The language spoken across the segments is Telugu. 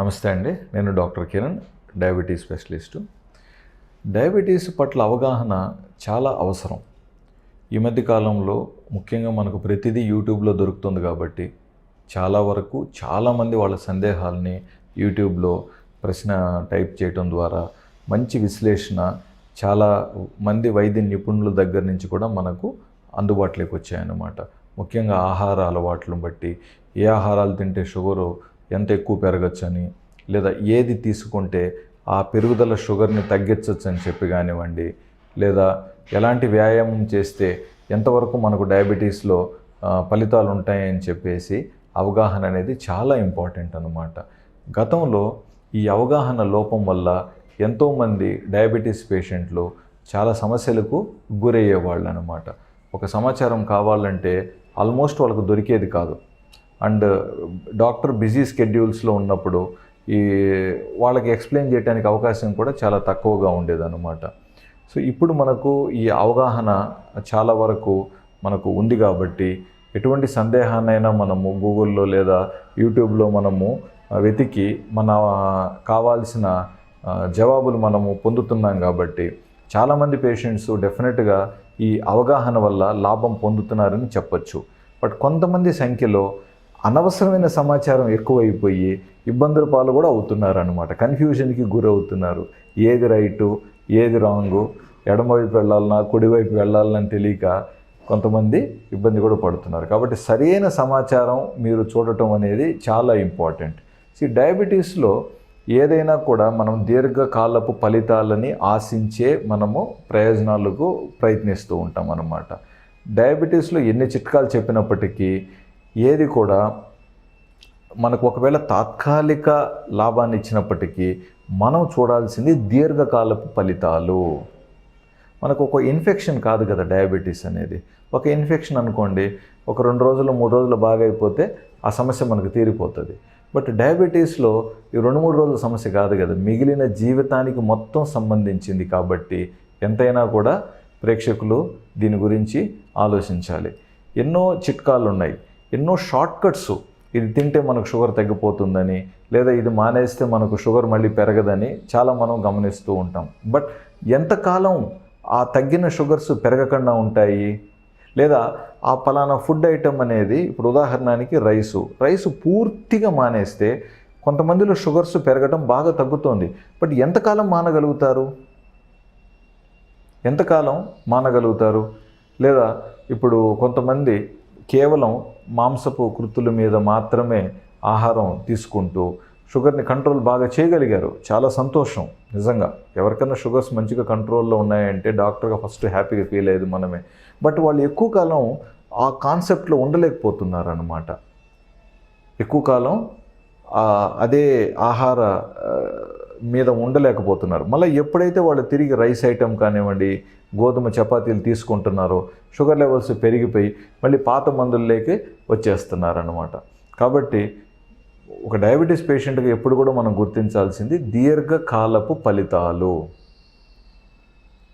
నమస్తే అండి నేను doctor Kiran diabetes specialist. Diabetes పట్ల అవగాహన చాలా అవసరం. ఈ మధ్య కాలంలో ముఖ్యంగా మనకు ప్రతిదీ యూట్యూబ్లో దొరుకుతుంది కాబట్టి చాలా వరకు చాలామంది వాళ్ళ సందేహాలని యూట్యూబ్లో ప్రశ్న టైప్ చేయటం ద్వారా మంచి విశ్లేషణ చాలా మంది వైద్య నిపుణుల దగ్గర నుంచి కూడా మనకు అందుబాటులోకి వచ్చాయన్నమాట. ముఖ్యంగా ఆహార అలవాట్లను బట్టి ఏ ఆహారాలు తింటే షుగరు ఎంత ఎక్కువ పెరగచ్చని లేదా ఏది తీసుకుంటే ఆ పెరుగుదల షుగర్ని తగ్గించవచ్చు అని చెప్పి కానివ్వండి లేదా ఎలాంటి వ్యాయామం చేస్తే ఎంతవరకు మనకు డయాబెటీస్లో ఫలితాలు ఉంటాయని చెప్పేసి అవగాహన అనేది చాలా ఇంపార్టెంట్ అనమాట గతంలో ఈ అవగాహన లోపం వల్ల ఎంతోమంది డయాబెటీస్ పేషెంట్లు చాలా సమస్యలకు గురయ్యేవాళ్ళు అనమాట ఒక సమాచారం కావాలంటే ఆల్మోస్ట్ వాళ్ళకు దొరికేది కాదు. అండ్ డాక్టర్ బిజీ స్కెడ్యూల్స్లో ఉన్నప్పుడు ఈ వాళ్ళకి ఎక్స్ప్లెయిన్ చేయడానికి అవకాశం కూడా చాలా తక్కువగా ఉండేదన్నమాట. సో ఇప్పుడు మనకు ఈ అవగాహన చాలా వరకు మనకు ఉంది కాబట్టి ఎటువంటి సందేహాన్నైనా మనము గూగుల్లో లేదా యూట్యూబ్లో మనము వెతికి మన కావాల్సిన జవాబులు మనము పొందుతున్నాం కాబట్టి చాలామంది పేషెంట్స్ డెఫినెట్గా ఈ అవగాహన వల్ల లాభం పొందుతున్నారని చెప్పొచ్చు. బట్ కొంతమంది సంఖ్యలో అనవసరమైన సమాచారం ఎక్కువైపోయి ఇబ్బందుల పాలు కూడా అవుతున్నారు అనమాట కన్ఫ్యూజన్కి గురవుతున్నారు. ఏది రైటు ఏది రాంగు ఎడమవైపు వెళ్ళాలన్నా కుడివైపు వెళ్ళాలని తెలియక కొంతమంది ఇబ్బంది కూడా పడుతున్నారు. కాబట్టి సరైన సమాచారం మీరు చూడటం అనేది చాలా ఇంపార్టెంట్. ఈ డయాబెటీస్లో ఏదైనా కూడా మనం దీర్ఘకాలపు ఫలితాలని ఆశించే మనము ప్రయోజనాలకు ప్రయత్నిస్తూ ఉంటాం అన్నమాట డయాబెటీస్లో ఎన్ని చిట్కాలు చెప్పినప్పటికీ ఏది కూడా మనకు ఒకవేళ తాత్కాలిక లాభాన్ని ఇచ్చినప్పటికీ మనం చూడాల్సింది దీర్ఘకాలపు ఫలితాలు. మనకు ఒక ఇన్ఫెక్షన్ కాదు కదా డయాబెటీస్ అనేది. ఒక ఇన్ఫెక్షన్ అనుకోండి ఒక రెండు రోజులు మూడు రోజులు బాగా అయిపోతే ఆ సమస్య మనకు తీరిపోతుంది. బట్ డయాబెటీస్లో ఈ రెండు మూడు రోజుల సమస్య కాదు కదా మిగిలిన జీవితానికి మొత్తం సంబంధించింది కాబట్టి ఎంతైనా కూడా ప్రేక్షకులు దీని గురించి ఆలోచించాలి. ఎన్నో చిట్కాలు ఉన్నాయి ఎన్నో షార్ట్ కట్స్ ఇది తింటే మనకు షుగర్ తగ్గిపోతుందని లేదా ఇది మానేస్తే మనకు షుగర్ మళ్ళీ పెరగదని చాలా మనం గమనిస్తూ ఉంటాం. బట్ ఎంతకాలం ఆ తగ్గిన షుగర్స్ పెరగకుండా ఉంటాయి? లేదా ఆ పలానా ఫుడ్ ఐటెం అనేది ఇప్పుడు ఉదాహరణకి రైసు. రైసు పూర్తిగా మానేస్తే కొంతమందిలో షుగర్స్ పెరగడం బాగా తగ్గుతోంది. బట్ ఎంతకాలం మానగలుగుతారు? ఎంతకాలం మానగలుగుతారు? లేదా ఇప్పుడు కొంతమంది కేవలం మాంసపు కృతుల మీద మాత్రమే ఆహారం తీసుకుంటూ షుగర్ని కంట్రోల్ బాగా చేయగలిగారు. చాలా సంతోషం నిజంగా. ఎవరికైనా షుగర్స్ మంచిగా కంట్రోల్లో ఉన్నాయంటే డాక్టర్గా ఫస్ట్ హ్యాపీగా ఫీల్ అయ్యేది మనమే. బట్ వాళ్ళు ఎక్కువ కాలం ఆ కాన్సెప్ట్లో ఉండలేకపోతున్నారు అన్నమాట ఎక్కువ కాలం అదే ఆహార మీద ఉండలేకపోతున్నారు. మళ్ళీ ఎప్పుడైతే వాళ్ళు తిరిగి రైస్ ఐటెం కానివ్వండి గోధుమ చపాతీలు తీసుకుంటున్నారో షుగర్ లెవెల్స్ పెరిగిపోయి మళ్ళీ పాత మందుల్లోకి వచ్చేస్తున్నారు అనమాట కాబట్టి ఒక డయాబెటీస్ పేషెంట్గా ఎప్పుడు కూడా మనం గుర్తించాల్సింది దీర్ఘకాలపు ఫలితాలు.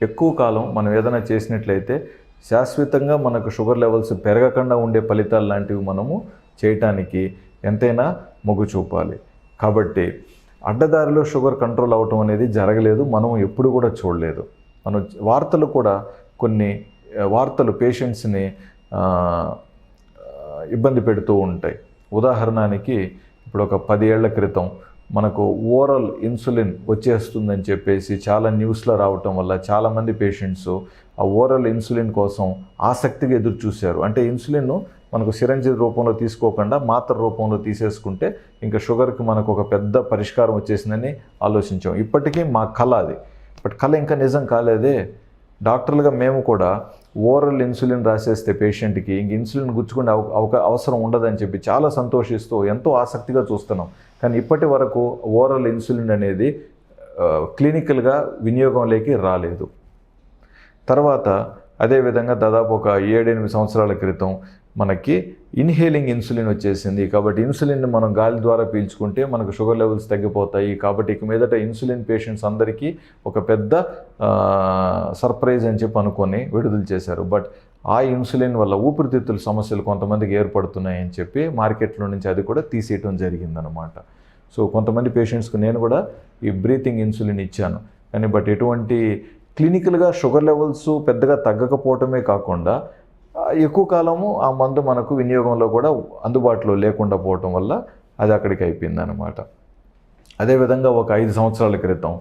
ఎక్కువ కాలం మనం ఏదైనా చేసినట్లయితే శాశ్వతంగా మనకు షుగర్ లెవెల్స్ పెరగకుండా ఉండే ఫలితాలు లాంటివి మనము చేయటానికి ఎంతైనా మొగ్గు చూపాలి. కాబట్టి అడ్డదారిలో షుగర్ కంట్రోల్ అవటం అనేది జరగలేదు మనం ఎప్పుడు కూడా చూడలేదు. మనం వార్తలు కూడా కొన్ని వార్తలు పేషెంట్స్ని ఇబ్బంది పెడుతూ ఉంటాయి. ఉదాహరణకి ఇప్పుడు ఒక పదేళ్ళ క్రితం మనకు ఓరల్ ఇన్సులిన్ వచ్చేస్తుందని చెప్పేసి చాలా న్యూస్లో రావటం వల్ల చాలామంది పేషెంట్స్ ఆ ఓరల్ ఇన్సులిన్ కోసం ఆసక్తిగా ఎదురు చూశారు. అంటే ఇన్సులిన్ మనకు సిరంజి రూపంలో తీసుకోకుండా మాత్ర రూపంలో తీసేసుకుంటే ఇంకా షుగర్కి మనకు ఒక పెద్ద పరిష్కారం వచ్చేసిందని ఆలోచించాం. ఇప్పటికీ మా కళ అది. బట్ కళ ఇంకా నిజం కాలేదే. డాక్టర్లుగా మేము కూడా ఓరల్ ఇన్సులిన్ రాసేస్తే పేషెంట్కి ఇంక ఇన్సులిన్ గుచ్చుకునే అవ అవక- అవసరం ఉండదని చెప్పి చాలా సంతోషిస్తూ ఎంతో ఆసక్తిగా చూస్తున్నాం. కానీ ఇప్పటి వరకు ఓరల్ ఇన్సులిన్ అనేది క్లినికల్గా వినియోగంలోకి రాలేదు. తర్వాత అదేవిధంగా దాదాపు ఒక ఏడెనిమిది సంవత్సరాల క్రితం మనకి ఇన్హేలింగ్ ఇన్సులిన్ వచ్చేసింది. కాబట్టి ఇన్సులిన్ మనం గాలి ద్వారా పీల్చుకుంటే మనకు షుగర్ లెవెల్స్ తగ్గిపోతాయి. కాబట్టి ఇక మీదట ఇన్సులిన్ పేషెంట్స్ అందరికీ ఒక పెద్ద సర్ప్రైజ్ అని చెప్పి అనుకొని విడుదల చేశారు. బట్ ఆ ఇన్సులిన్ వల్ల ఊపిరితిత్తుల సమస్యలు కొంతమందికి ఏర్పడుతున్నాయని చెప్పి మార్కెట్లో నుంచి అది కూడా తీసేయటం జరిగిందనమాట సో కొంతమంది పేషెంట్స్కి నేను కూడా ఈ బ్రీతింగ్ ఇన్సులిన్ ఇచ్చాను. కానీ బట్ ఎటువంటి క్లినికల్గా షుగర్ లెవెల్స్ పెద్దగా తగ్గకపోవటమే కాకుండా ఎక్కువ కాలము ఆ మందు మనకు వినియోగంలో కూడా అందుబాటులో లేకుండా పోవటం వల్ల అది అక్కడికి అయిపోయింది అనమాట అదేవిధంగా ఒక ఐదు సంవత్సరాల క్రితం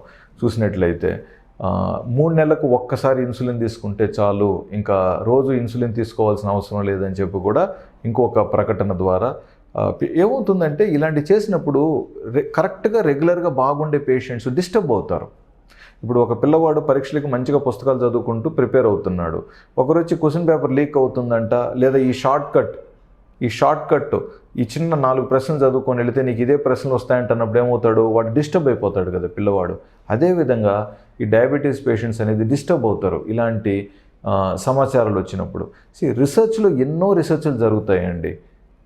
చూసినట్లయితే మూడు నెలలకు ఒక్కసారి ఇన్సులిన్ తీసుకుంటే చాలు ఇంకా రోజు ఇన్సులిన్ తీసుకోవాల్సిన అవసరం లేదని చెప్పి కూడా ఇంకొక ప్రకటన ద్వారా ఏమవుతుందంటే ఇలాంటి చేసినప్పుడు రె కరెక్ట్గా రెగ్యులర్గా బాగుండే పేషెంట్స్ డిస్టర్బ్ అవుతారు. ఇప్పుడు ఒక పిల్లవాడు పరీక్షలకు మంచిగా పుస్తకాలు చదువుకుంటూ ప్రిపేర్ అవుతున్నాడు. ఒకరు వచ్చి క్వశ్చన్ పేపర్ లీక్ అవుతుందంట లేదా ఈ షార్ట్ కట్ ఈ షార్ట్ కట్ ఈ చిన్న నాలుగు ప్రశ్నలు చదువుకొని వెళితే నీకు ఇదే ప్రశ్నలు వస్తాయంట అన్నప్పుడు ఏమవుతాడు? వాడు డిస్టర్బ్ అయిపోతాడు కదా పిల్లవాడు. అదేవిధంగా ఈ డయాబెటీస్ పేషెంట్స్ అనేది డిస్టర్బ్ అవుతారు ఇలాంటి సమాచారాలు వచ్చినప్పుడు. సి రీసెర్చ్లో ఎన్నో రీసెర్చ్లు జరుగుతాయండి.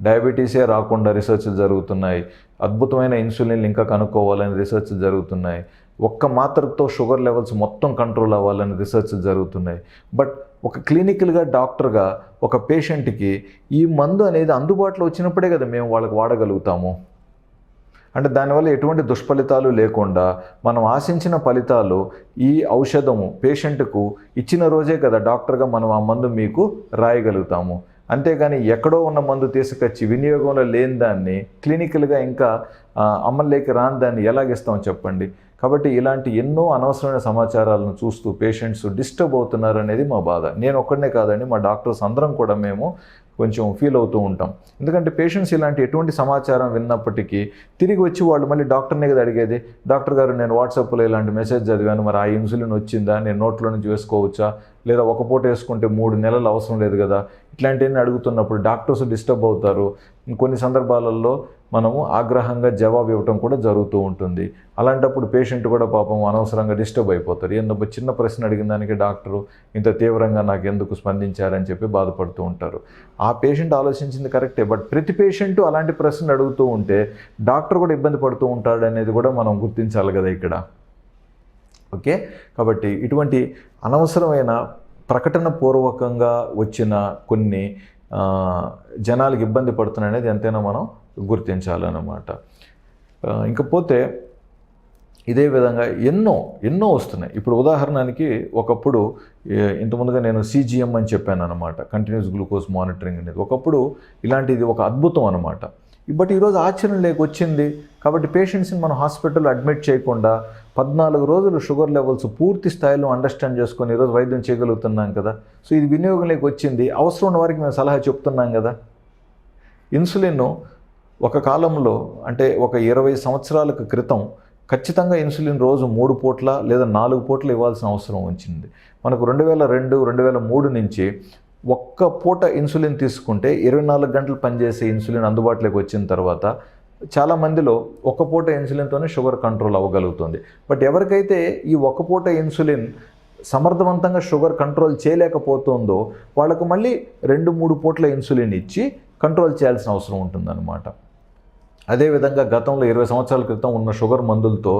డయాబెటీసే రాకుండా రీసెర్చ్లు జరుగుతున్నాయి. అద్భుతమైన ఇన్సులిన్లు ఇంకా కనుక్కోవాలని రీసెర్చ్లు జరుగుతున్నాయి. ఒక్క మాత్రతో షుగర్ లెవెల్స్ మొత్తం కంట్రోల్ అవ్వాలని రీసెర్చ్లు జరుగుతున్నాయి. బట్ ఒక క్లినికల్గా డాక్టర్గా ఒక పేషెంట్కి ఈ మందు అనేది అందుబాటులో వచ్చినప్పుడే కదా మేము వాళ్ళకి వాడగలుగుతాము. అంటే దానివల్ల ఎటువంటి దుష్ఫలితాలు లేకుండా మనం ఆశించిన ఫలితాలు ఈ ఔషధము పేషెంట్కు ఇచ్చిన రోజే కదా డాక్టర్గా మనం ఆ మందు మీకు రాయగలుగుతాము. అంతేగాని ఎక్కడో ఉన్న మందు తీసుకొచ్చి వినియోగంలో లేని దాన్ని క్లినికల్గా ఇంకా అమల్లోకి రాని దాన్ని ఎలాగిస్తాం చెప్పండి? కాబట్టి ఇలాంటి ఎన్నో అనవసరమైన సమాచారాలను చూస్తూ పేషెంట్స్ డిస్టర్బ్ అవుతున్నారు అనేది మా బాధ. నేను ఒక్కడనే కాదండి మా డాక్టర్స్ అందరం కూడా మేము కొంచెం ఫీల్ అవుతూ ఉంటాం. ఎందుకంటే పేషెంట్స్ ఇలాంటి ఎటువంటి సమాచారం విన్నప్పటికీ తిరిగి వచ్చి వాళ్ళు మళ్ళీ డాక్టర్నే కదా అడిగేది? డాక్టర్ గారు నేను వాట్సాప్లో ఇలాంటి మెసేజ్ చదివాను మరి ఆ ఇన్సులిన్ వచ్చిందా? నేను నోట్లో నుంచి వేసుకోవచ్చా? లేదా ఒక పూట వేసుకుంటే మూడు నెలలు అవసరం లేదు కదా. ఇట్లాంటివన్నీ అడుగుతున్నప్పుడు డాక్టర్స్ డిస్టర్బ్ అవుతారు. కొన్ని సందర్భాలలో మనము ఆగ్రహంగా జవాబు ఇవ్వటం కూడా జరుగుతూ ఉంటుంది. అలాంటప్పుడు పేషెంట్ కూడా పాపం అనవసరంగా డిస్టర్బ్ అయిపోతారు. ఎందుకు చిన్న ప్రశ్న అడిగిన దానికి డాక్టరు ఇంత తీవ్రంగా నాకు ఎందుకు స్పందించారని చెప్పి బాధపడుతూ ఉంటారు. ఆ పేషెంట్ ఆలోచించింది కరెక్టే. బట్ ప్రతి పేషెంట్ అలాంటి ప్రశ్నలు అడుగుతూ ఉంటే డాక్టర్ కూడా ఇబ్బంది పడుతూ ఉంటాడు అనేది కూడా మనం గుర్తించాలి కదా ఇక్కడ. ఓకే? కాబట్టి ఇటువంటి అనవసరమైన ప్రకటన పూర్వకంగా వచ్చిన కొన్ని జనాలకు ఇబ్బంది పడుతున్నాయి అనేది ఎంతైనా మనం గుర్తించాలన్నమాట. ఇంకపోతే ఇదే విధంగా ఎన్నో ఎన్నో వస్తున్నాయి. ఇప్పుడు ఉదాహరణకి ఒకప్పుడు ఇంతకుముందుగా నేను సీజీఎం అని చెప్పాను అనమాట కంటిన్యూస్ గ్లూకోజ్ మానిటరింగ్ అనేది. ఒకప్పుడు ఇలాంటిది ఒక అద్భుతం అనమాట బట్ ఈరోజు ఆచరణ లేక వచ్చింది. కాబట్టి పేషెంట్స్ని మనం హాస్పిటల్లో అడ్మిట్ చేయకుండా పద్నాలుగు రోజులు షుగర్ లెవెల్స్ పూర్తి స్థాయిలో అండర్స్టాండ్ చేసుకొని ఈరోజు వైద్యం చేయగలుగుతున్నాం కదా. సో ఇది వినియోగంలోకి వచ్చింది. అవసరం ఉన్న వారికి మేము సలహా చెప్తున్నాం కదా. ఇన్సులిన్ ఒక కాలంలో అంటే ఒక ఇరవై సంవత్సరాలకు క్రితం ఖచ్చితంగా ఇన్సులిన్ రోజు మూడు పూట్ల లేదా నాలుగు పూట్ల ఇవ్వాల్సిన అవసరం వచ్చింది. మనకు రెండు వేల రెండు రెండు వేల మూడు నుంచి ఒక్క పూట ఇన్సులిన్ తీసుకుంటే ఇరవై నాలుగు గంటలు పనిచేసే ఇన్సులిన్ అందుబాటులోకి వచ్చిన తర్వాత చాలా మందిలో ఒక పూట ఇన్సులిన్తోనే షుగర్ కంట్రోల్ అవ్వగలుగుతుంది. బట్ ఎవరికైతే ఈ ఒక పూట ఇన్సులిన్ సమర్థవంతంగా షుగర్ కంట్రోల్ చేయలేకపోతుందో వాళ్ళకు మళ్ళీ రెండు మూడు పూట్ల ఇన్సులిన్ ఇచ్చి కంట్రోల్ చేయాల్సిన అవసరం ఉంటుందన్నమాట. అదేవిధంగా గతంలో ఇరవై సంవత్సరాల క్రితం ఉన్న షుగర్ మందులతో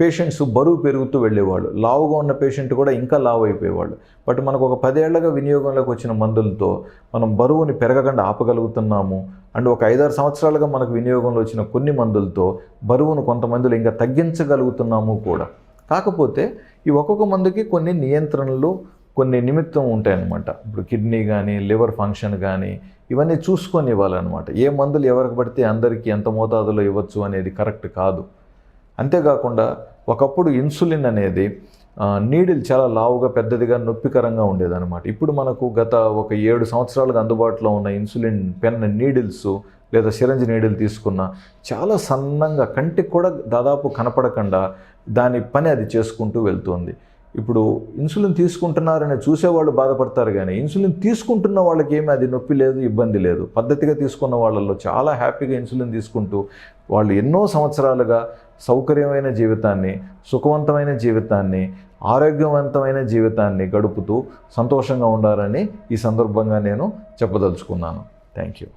పేషెంట్స్ బరువు పెరుగుతూ వెళ్ళేవాళ్ళు. లావుగా ఉన్న పేషెంట్ కూడా ఇంకా లావు అయిపోయేవాళ్ళు. బట్ మనకు ఒక పదేళ్ళుగా వినియోగంలోకి వచ్చిన మందులతో మనం బరువుని పెరగకుండా ఆపగలుగుతున్నాము. అండ్ ఒక ఐదారు సంవత్సరాలుగా మనకు వినియోగంలో వచ్చిన కొన్ని మందులతో బరువును కొంతమందిలో ఇంకా తగ్గించగలుగుతున్నాము కూడా. కాకపోతే ఈ ఒక్కొక్క మందుకి కొన్ని నియంత్రణలు కొన్ని నిమిత్తం ఉంటాయన్నమాట. ఇప్పుడు కిడ్నీ కానీ లివర్ ఫంక్షన్ కానీ ఇవన్నీ చూసుకొని ఇవ్వాలన్నమాట. ఏ మందులు ఎవరికి పడితే అందరికీ ఎంత మోతాదులో ఇవ్వచ్చు అనేది కరెక్ట్ కాదు. అంతేకాకుండా ఒకప్పుడు ఇన్సులిన్ అనేది నీడిల్ చాలా లావుగా పెద్దదిగా నొప్పికరంగా ఉండేదన్నమాట. ఇప్పుడు మనకు గత ఒక ఏడు సంవత్సరాలుగా అందుబాటులో ఉన్న ఇన్సులిన్ పెన్ నీడిల్స్ లేదా సిరంజ్ నీడిల్ తీసుకున్న చాలా సన్నంగా కంటికి కూడా దాదాపు కనపడకుండా దాని పని అది చేసుకుంటూ వెళ్తుంది. ఇప్పుడు ఇన్సులిన్ తీసుకుంటున్నారని చూసేవాళ్ళు బాధపడతారు కానీ ఇన్సులిన్ తీసుకుంటున్న వాళ్ళకి ఏమీ అది నొప్పి లేదు ఇబ్బంది లేదు. పద్ధతిగా తీసుకున్న వాళ్ళల్లో చాలా హ్యాపీగా ఇన్సులిన్ తీసుకుంటూ వాళ్ళు ఎన్నో సంవత్సరాలుగా సౌకర్యమైన జీవితాన్ని సుఖవంతమైన జీవితాన్ని ఆరోగ్యవంతమైన జీవితాన్ని గడుపుతూ సంతోషంగా ఉండాలని ఈ సందర్భంగా నేను చెప్పదలుచుకున్నాను. Thank you